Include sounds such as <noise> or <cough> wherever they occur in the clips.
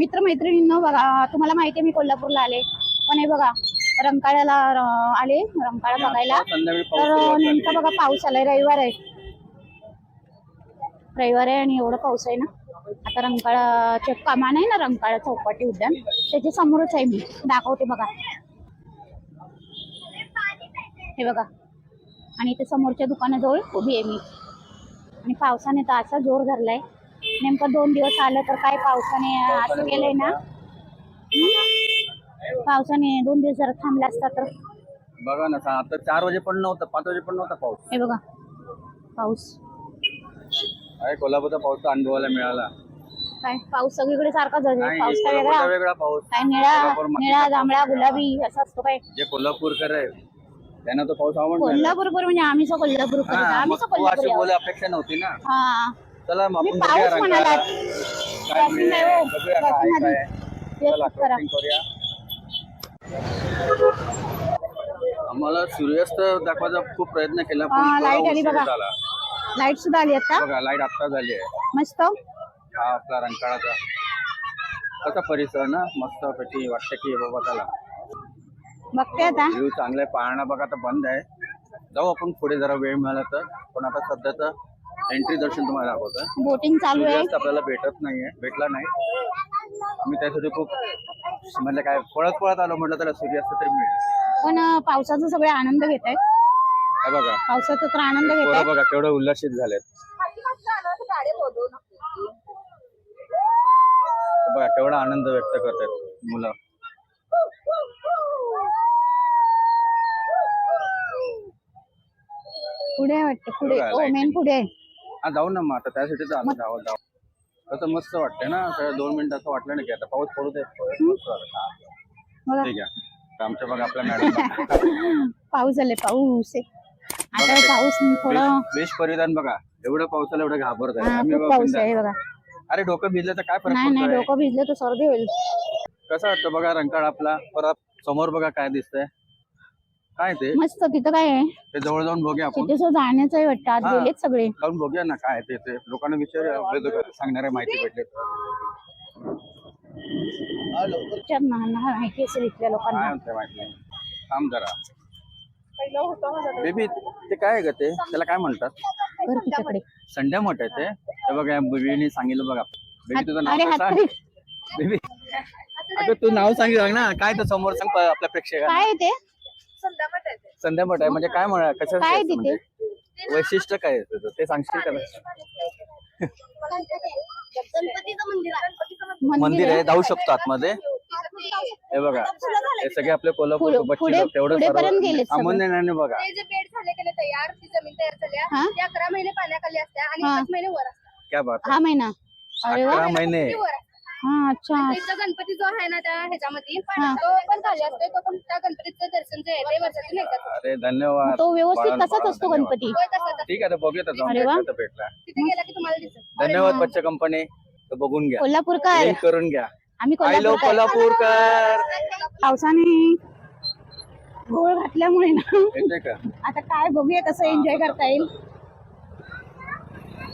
मित्रमैत्रिणींनो बघा तुम्हाला माहिती आहे मी कोल्हापूरला आले. पण हे बघा रंकाळ्याला आले रंकाळा बघायला. तर. नेमका बघा पाऊस आलाय रविवार आहे. रविवार आहे आणि एवढा पाऊस आहे ना. आता रंकाळाचे कमान आहे ना रंकाळा चौपाटी उद्यान. त्याच्या समोरच आहे मी. दाखवते बघा. हे बघा. आणि इथे समोरच्या दुकानाजवळ उभी आहे मी. आणि पावसाने तर असा जोर धरलाय. नेमकं दोन दिवस आलं तर काय पावसाने असं केलंय ना? पावसाने दोन दिवस जरा थांबला असता तर. बघा ना सा- आता चार वाजे पण नव्हतं पाच वाजे पण नव्हता पाऊस. हे बघा पाऊस. अरे कोल्हापूरचा पाऊस तर अनुभवायला मिळाला. काय पाऊस सगळीकडे सारखाच आहे नाही पाऊस काय कोल्हापूरचा वेगळा? वेगळा पाऊस. काय निळा कोल्हापूर मातीचा निळा पाऊस. जांभळा गुलाबी असा असतो काय? जे कोल्हापूरकर आहे त्यांना तो पाऊस आवडला कोल्हापूरपूर म्हणजे आम्ही सो कोल्हापूर हा, आम्ही मग सो तू अशी कोल्हापूर बोल अपेक्षा नव्हती ना. हा. चला मग मी आपण पाऊस म्हणाला. काय मिळेल, नाही हो, बघूया काय वाशिम काय. आधी. चला, एक करा. crossing करूया. आम्हाला सूर्यास्त दाखवायचा खूप प्रयत्न केला पण हा, थोडा light आली उशीर बघा. झाला. लाइट सुद्धा आली आता. बघा लाइट आता झाली आहे. मस्त. हा आपला रंकाळाचा. कसा परिसर ना मस्त पैकी वाटतं की बाबा चला. बघते आता. व्ह्यू चांगला आहे पाहणं बघा आता बंद आहे. जाऊ आपण पुढे जरा वेळ मिळाला तर. पण आता सध्याचं एंट्री दर्शन तुम्हाला दाखवतं बोटिंग चालू आहे. सूर्यास्त आपल्याला भेटत नाहीये भेटला नाही. मी त्यासाठी खूप म्हणजे काय पळत पळत आलो म्हटलं त्याला सूर्यास्त तरी मिळेल. पण अं, पावसाचा सगळे आनंद घेत आहेत. हा बघा. पावसाचा तर आनंद घेत पोरं आहेत. बघा केवढे उल्हासित झालेत. बघा केवढा आनंद व्यक्त करतात मुलं. पुढे वाटतं पुढे. बघा, ओ lighting. मेन पुढे आहे. हा जाऊ ना मग आता त्यासाठी तर आम्ही जाऊ जाऊ तसं मस्त वाटतंय ना तर दोन मिनिटं असं वाटलं ना की आता पाऊस पडू दे. मस्त. हा, बघा ठीक आहे. तर आमच्या बघा आपल्या मॅडम. <laughs> पाऊस आले पाऊस आहे. आता पाऊस थोडं वेश परिधान बघा. एवढं पावसाला एवढं घाबरत आहे. हा, आम्ही खूप बघा पाऊस आहे. बघा. अरे डोकं भिजलं तर काय फरक नाही नाही पडतोय? डोकं भिजलं तर सर्दी होईल. कसं वाटतं बघा रंकाळ आपला? परत समोर बघा काय दिसतंय. काय ते? मस्त तिथं काय आहे? ते जवळ जाऊन बघूया आपण. तिथे जाण्याचं आहे वाटतं. आज हा. गेलेत सगळे. जाऊन बघूया ना काय ते ते. लोकांना विचार सांगणारे माहिती भेटले विचार ना ना माहिती असेल इथल्या काय लोकांना म्हणते माहिती नाही. थांब जरा. बेबी ते काय आहे ग ते? त्याला काय म्हणतात? तिच्याकडे. संड्या मठ आहे ते. हे बघा या बेबीने सांगितलं बघा. बेबी तुझं नाव हात सांग तरी- बेबी. अगं तू नाव सांगितलं ना. काय तर समोर सांग प- आपल्या प्रेक्षकांना. काय आहे ते? संध्या मठ आहे. म्हणजे काय म्हणा काय कशा आहे तिथे? वैशिष्ट्य काय आहे त्याचं? ते सांगशील का मंदिर आहे जाऊ शकतो आतमध्ये. हे बघा हे सगळे आपले कोल्हापूर पुढे- बच्चे पुढे- लोक तेवढं पुढेपर्यंत गेलेत सर्व सगळे. बघा. ते जे बेड झाले गेले तयार ती जमीन तयार झाल्या हा? ते अकरा महिने पाण्याखाली आणि हा. पाच महिने वर असतात. क्या बात हा महिना. अरे वा. अकरा महिने वर. हा अच्छा. इथं गणपती जो आहे ना त्या ह्याच्यामध्ये हा. तो पण खाली असतोय तो पण त्या गणपतीचं दर्शन जे आहे ते वर्षातून. अरे धन्यवाद. तो व्यवस्थित बाळांनो, तसाच असतो धन्यवाद. गणपती होय. ठीक आहे तर बघूया तर जाऊन अरे वा. भेटला तर भेटला. तिथे गेला की तुम्हाला दिसत धन्यवाद बच्चे कंपनी. तर बघून घ्या. कोल्हापूरकर लिंक करून घ्या. आम्ही आय लव्ह कोल्हापूरकर कोल्हापूरकर. पावसाने गोळ घातल्यामुळे ना. येते का? आता काय बघूया कसं एन्जॉय करता येईल.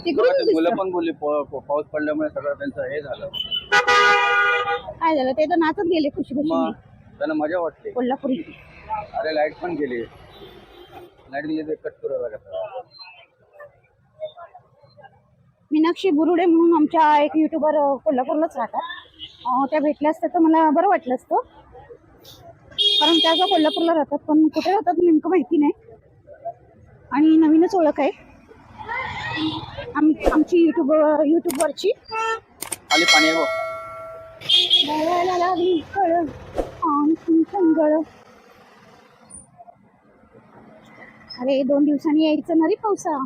तिकडून मुलं. पण बोलली प- प- पाऊस पडल्यामुळे सगळं त्यांचं हे झालं. काय झालं? ते तर नाचत गेले खुशी त्यांना मजा वाटली. कोल्हापुरी. अरे लाइट पण गेली. लाइट गेली ते कट करू लागत. मीनाक्षी बुरुडे म्हणून आमच्या एक युट्यूबर कोल्हापूरलाच राहतात. अं, त्या भेटल्या असत्या तर मला बरं वाटलं असतं. कारण त्या जो कोल्हापूरला राहतात पण कुठे राहतात नेमकं माहिती नाही. आणि नवीनच ओळख आहे. आम आमची युट्यूब युट्यूबवरची खाली पाणी आहे गळायला लागली कळ आणखी संगळ अरे दोन दिवसांनी यायचं ना रे पावसा.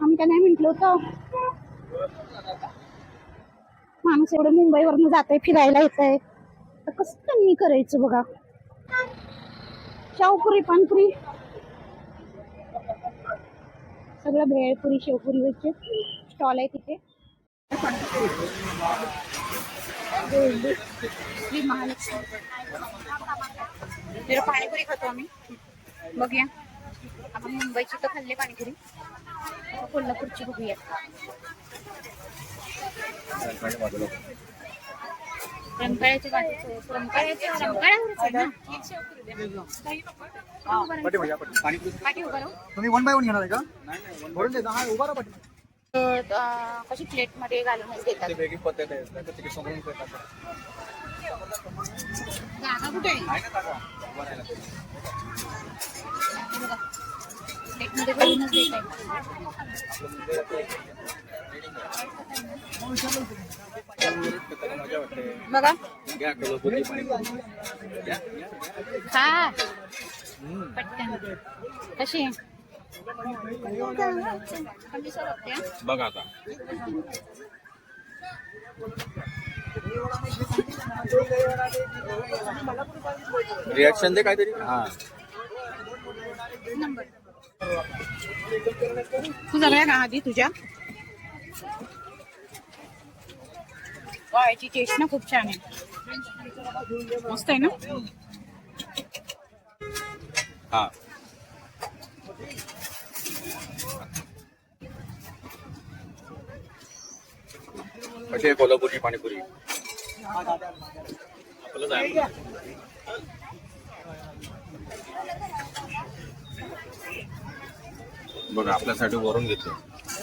आम्ही काय नाही म्हटलं होतं माणूस एवढं मुंबईवरनं जात आहे फिरायला येत आहे तर कसं त्यांनी करायचं बघा? शावपुरी पानपुरी. सगळं भेळपुरी शेवपुरी वरचे स्टॉल आहे तिथे. महालक्ष्मी पाणीपुरी खातो आम्ही. बघूया. आपण मुंबईची तर खाल्ली पाणीपुरी. कोल्हापूरची बघूया. रंकाळ्याच्या पाठी उभा राहू. तुम्ही वन बाय वन घेणार आहे का? उभा राहा कशी प्लेटमध्ये घालूनच देतात वेगळी पद्धत आहे समोरून. जागा कुठे आहे? आहे ना जागा? उभा राहायला. प्लेटमध्ये घालूनच देत आहे? त्याला मजा वाटते बघा पटकन. कशी आहे? हा? बघा आता. रिॲक्शन दे काहीतरी. हा. तू सगळ्या का आधी तुझ्या. वा याची टेस्ट ना खूप छान आहे. मस्त आहे ना? हा. कशी आहे कोल्हापुरी पाणीपुरी. बघा आपल्यासाठी वरून घेतो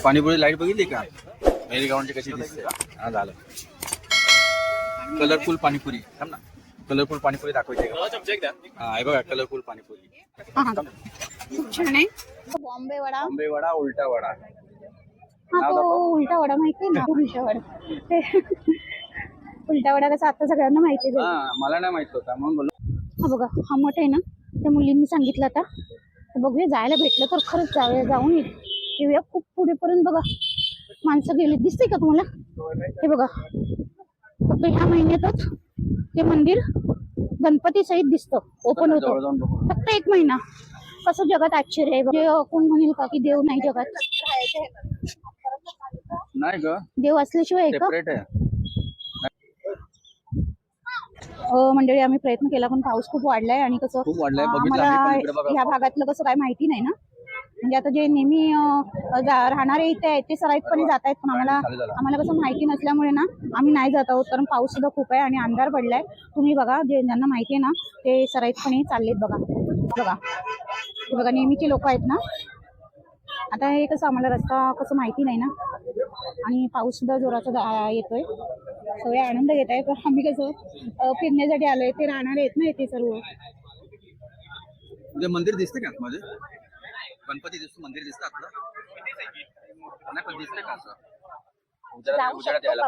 पाणीपुरी लाइट बघितली का? मेरी गावांची कशी दिसते? हा झालं. कलरफुल पाणीपुरी. थांब ना. कलरफुल पाणीपुरी दाखवायची का? हा हे बघा कलरफुल पाणीपुरी. बॉम्बे वडा आंबे वडा उलटा वडा. हा तो. उलटा वडा माहिती ना उलटा वडा. ते उलटा वडा कसा आता सगळ्यांना माहिती आहे. हा मला नाही माहीत होता म्हणून बोललो. हा बघा हा मठ आहे ना त्या मुलींनी सांगितलं आता. तर बघूया जायला भेटलं तर खरंच जाऊया जाऊन येईल. येऊया खूप पुढेपर्यंत बघा. माणसं गेली. दिसते का तुम्हाला? हे बघा. फक्त ह्या महिन्यातच ते मंदिर गणपती सहित दिसतं. ओपन जवळ होतं. जाऊन बघू फक्त एक महिना. कसं जगात आश्चर्य आहे कोण म्हणेल का की देव नाही जगात? नाही ग. देव असल्याशिवाय आहे का? सेपरेट आहे. अ, मंडळी आम्ही प्रयत्न केला पण पाऊस खूप वाढलाय आणि कसं खूप वाढलाय. अ, बघितलं आम्हाला आम्ही पण इकडे बघा. ह्या भागातलं कसं काय माहिती नाही ना? म्हणजे आता जे नेहमी अ, जा- राहणारे इथे आहेत ते सराईतपणे जात आहेत पण आम्हाला. आम्हाला कसं माहिती नसल्यामुळे ना आम्ही नाही जात आहोत कारण पाऊस सुद्धा खूप आहे आणि अंधार पडलाय. तुम्ही बघा जे ज्यांना माहिती आहे ना ते सराईतपणे चाललेत बघा. बघा. हे बघा नेहमीचे लोक आहेत ना? आता हे कसं आम्हाला रस्ता कसं माहिती नाही ना? आणि पाऊस सुद्धा जोराचा येतोय. सगळे आनंद घेत आहे पण आम्ही कसं फिरण्यासाठी आलोय. ते राहणारे आहेत ना इथे सर्व. म्हणजे मंदिर दिसते का आतमध्ये? गणपती दिसतो मंदिर दिसतं नाही पण दिसते का असं?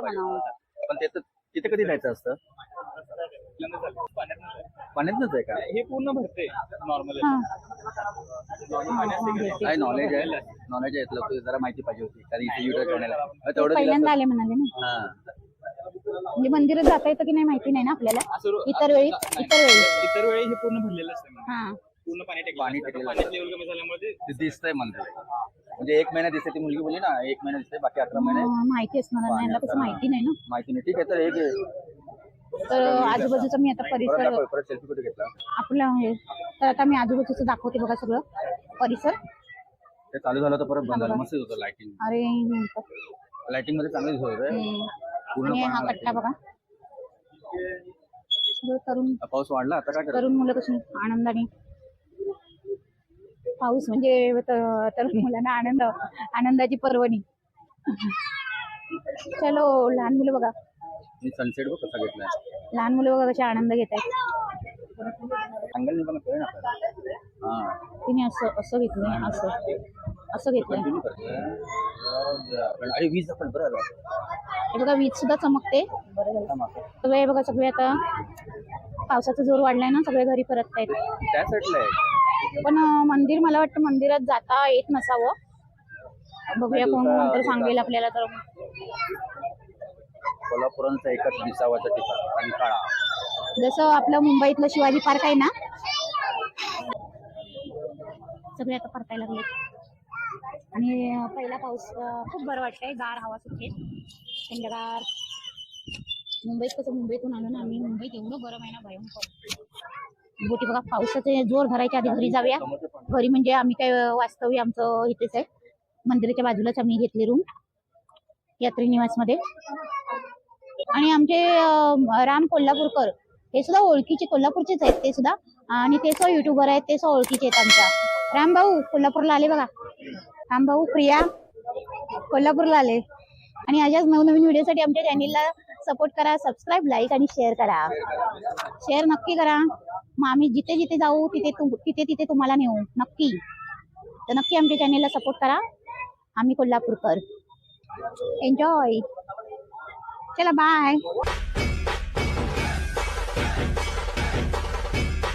पाहिजे? पण ते तिथे कधी जायचं असतं? पाण्यातच आहे. का? हे पूर्ण भरते नॉर्मल हा. हा, हा. काय नॉलेज आहे? नॉलेज आहे तुला जरा माहिती पाहिजे होती. कारण इथे युट्यूब चॅनल आहे. तेवढं दिलं पहिल्यांदा. आले म्हणाले ना. हा. म्हणजे मंदिरात जाता येतं की नाही माहिती नाही ना आपल्याला? इतर वेळी? इतर वेळी. इतर वेळी हे पूर्ण भरलेलं असतं हा. पूर्ण पाणी टेकलं पाणी. टेकलेलं पाण्याची लेवल कमी झाल्यामुळे ते ते दिसतंय मंदिर. म्हणजे एक महिना दिसते ती मुलगी बोलली ना एक महिना दिसते बाकी अकरा महिने. अ, माहिती असणार नाही यांना कसं माहिती नाही ना. माहिती नाही. ठीक आहे तर एक तर आजूबाजूचा मी आता परिसर आपलं हे तर आता मी आजूबाजूचं दाखवते बघा सगळं. परिसर. ते चालू झालं तर परत बंद झालं. मस्त होतं लाइटिंग अरे लाइटिंगमध्ये चांगलं. पूर्ण हा कट्टा बघा. सगळं तरुण पाऊस वाढला आता काय तरुण मुलं कशी आनंदाने. पाऊस म्हणजे तरुण मुलांना आनंद आनंदाची पर्वणी. चलो लहान मुलं बघा. मी सनसेट बघ कसा घेतलाय. लहान मुलं बघा कसे आनंद घेत आहेत. सांगाल पण कळेल ना आपल्याला. हा. तिने असं असं घेतलंय असं. असं घेतलंय. कंटिन्यू करते अरे वीज आपण बरं आलं हे बघा वीज सुद्धा चमकते. थांब आता. सगळे हे बघा सगळे आता पावसाचा जोर वाढलाय ना सगळे घरी परत आहेत त्या साईडला आहे. पण अं, मंदिर मला वाटतं मंदिरात जाता येत नसावं. बघूया कोण नंतर सांगेल आपल्याला तर. कोल्हापुरांचा एकच विसावाचं ठिकाण आणि काळा जसं आपलं मुंबईतलं शिवाजी पार्क आहे ना? सगळे आता परतायला लागले आणि पहिला पाऊस अं, खूप बरं वाटतंय गार हवा सुटते. थंडगार मुंबईत कसं मुंबईतून आलो ना आम्ही मुंबईत एवढं गरम आहे ना भयंकर. बोटी बघा पावसाचे जोर धरायच्या आधी घरी जाऊया. घरी म्हणजे आम्ही काय वास्तव्य आमचं इथेच आहे. मंदिराच्या बाजूलाच आम्ही घेतली रूम यात्री निवासमध्ये. आणि आमचे राम कोल्हापूरकर हे सुद्धा ओळखीचे कोल्हापूरचेच आहेत ते सुद्धा. आणि ते सुद्धा युट्यूबर आहेत ते सुद्धा ओळखीचे आहेत आमच्या. राम भाऊ कोल्हापूरला आले बघा. राम भाऊ प्रिया कोल्हापूरला आले. आणि अशाच नवनवीन व्हिडिओसाठी आमच्या चॅनेलला सपोर्ट करा सबस्क्राईब लाईक आणि शेअर करा. शेअर नक्की करा. मग आम्ही जिथे जिथे जाऊ तिथे तिथे तिथे तुम्हाला नेऊ. नक्की. तर नक्की आमच्या चॅनेलला सपोर्ट करा. आम्ही कोल्हापूरकर. एन्जॉय चला बाय